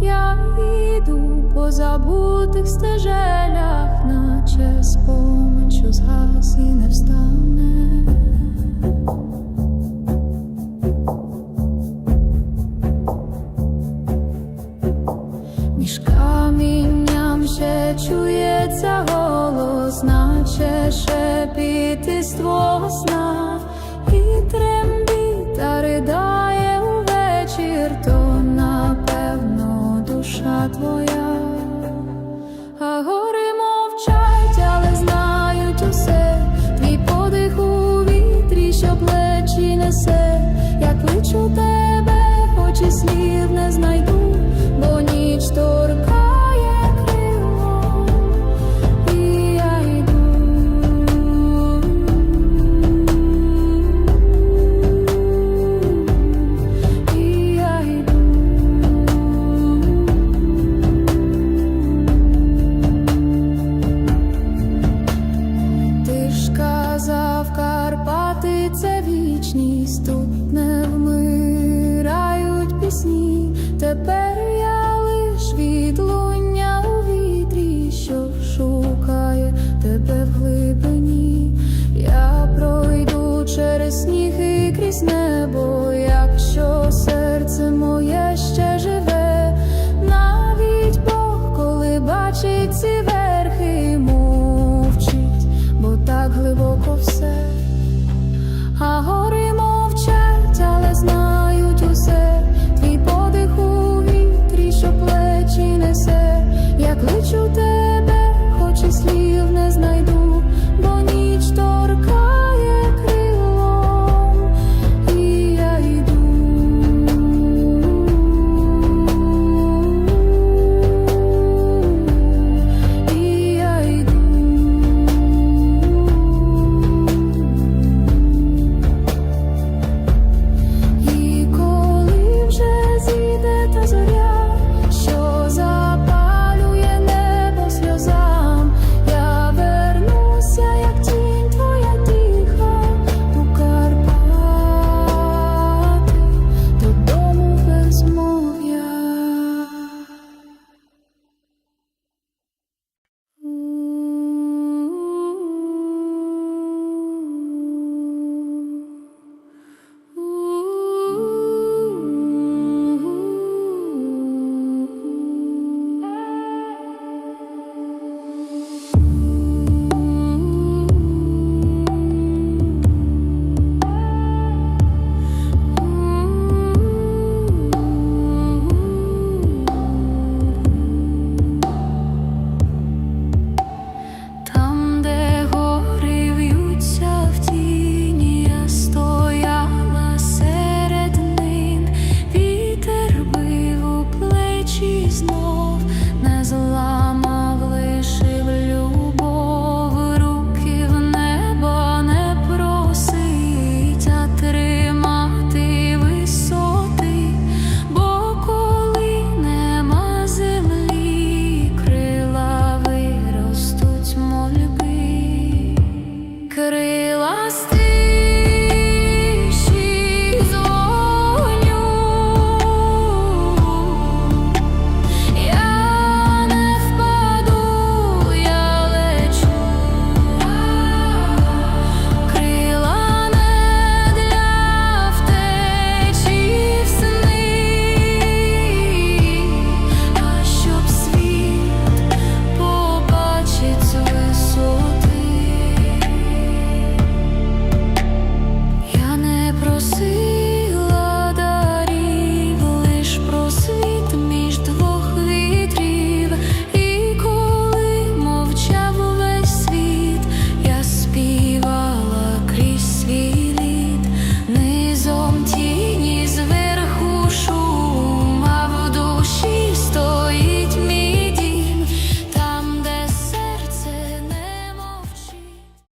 я йду по забутих стежелях, наче спомин, що згас і не встане. Між камінням ще чується голос, наче шепіт. Хочу тебе, хоч і слів не знайду, бо ніч торкає крило, і я йду. І я Карпати, це вічність тут не пісні.